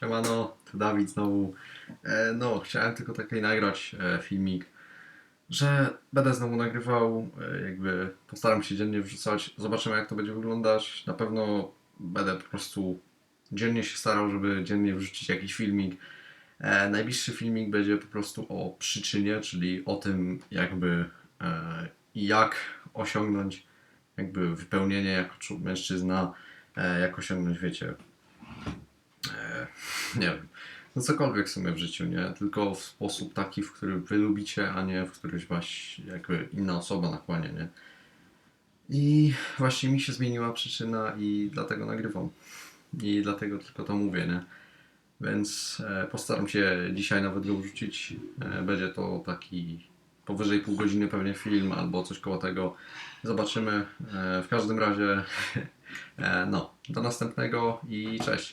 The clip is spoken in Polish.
Siemano, to Dawid znowu. E, no, chciałem tylko taki nagrać e, filmik, że będę znowu nagrywał, e, jakby postaram się dziennie wrzucać, zobaczymy jak to będzie wyglądać. Na pewno będę po prostu dziennie się starał, żeby dziennie wrzucić jakiś filmik. E, najbliższy filmik będzie po prostu o przyczynie, czyli o tym jakby e, jak osiągnąć jakby wypełnienie jako mężczyzna, e, jak osiągnąć, wiecie, nie wiem, no cokolwiek w sumie w życiu, nie? Tylko w sposób taki, w którym wy lubicie, a nie w któryś was jakby inna osoba nakłania, nie? I właśnie mi się zmieniła przyczyna i dlatego nagrywam. I dlatego tylko to mówię, nie? Więc e, postaram się dzisiaj nawet go wrzucić. E, będzie to taki powyżej pół godziny pewnie film albo coś koło tego. Zobaczymy. E, w każdym razie, no, do następnego i cześć.